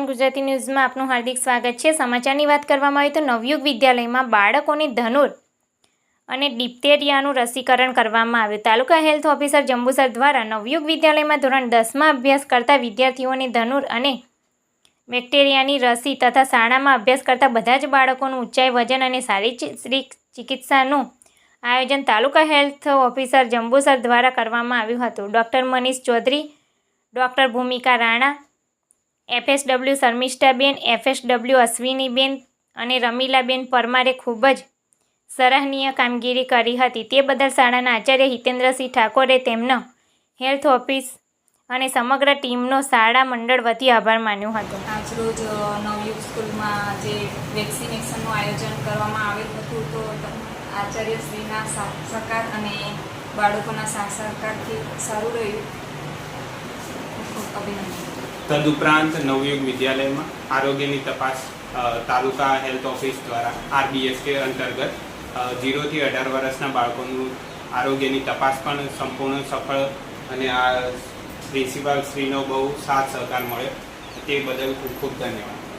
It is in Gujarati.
સેવન ગુજરાતી ન્યૂઝમાં આપનું હાર્દિક સ્વાગત છે. સમાચારની વાત કરવામાં આવે તો નવયુગ વિદ્યાલયમાં બાળકોને ધનુર અને ડિપ્ટેરિયાનું રસીકરણ કરવામાં આવ્યું. તાલુકા હેલ્થ ઓફિસર જંબુસર દ્વારા નવયુગ વિદ્યાલયમાં ધોરણ દસમાં અભ્યાસ કરતા વિદ્યાર્થીઓને ધનુર અને બેક્ટેરિયાની રસી તથા શાળામાં અભ્યાસ કરતા બધા જ બાળકોનું ઊંચાઈ, વજન અને શારીરિક ચિકિત્સાનું આયોજન તાલુકા હેલ્થ ઓફિસર જંબુસર દ્વારા કરવામાં આવ્યું હતું. Doctor Manish Chaudhary, doctor Bhumika Rana FSW Sharmishthaben, FSW Ashwiniben અને રમીલાબેન પરમારે ખૂબ જ સરાહનીય કામગીરી કરી હતી. તે બદલ શાળાના આચાર્ય હિતેન્દ્રસિંહ ઠાકોરે તેમનો હેલ્થ ઓફિસ અને સમગ્ર ટીમનો શાળા મંડળ વતી આભાર માન્યો હતો. આજરોજ નવયુગ સ્કૂલમાં જે વેક્સિનેશનનું આયોજન કરવામાં આવેલ હતું, તો આચાર્યશ્રીના સહકાર અને બાળકોના સહકારથી સારું રહ્યું. ખૂબ અભિનંદન. તદુપરાંત નવયુગ વિદ્યાલયમાં આરોગ્યની તપાસ તાલુકા હેલ્થ ઓફિસ દ્વારા આરબીએસકે અંતર્ગત ઝીરોથી અઢાર વર્ષના બાળકોનું આરોગ્યની તપાસ પણ સંપૂર્ણ સફળ અને આ પ્રિન્સિપાલ શ્રીનો બહુ સાથ સહકાર મળ્યો. તે બદલ ખૂબ ખૂબ ધન્યવાદ.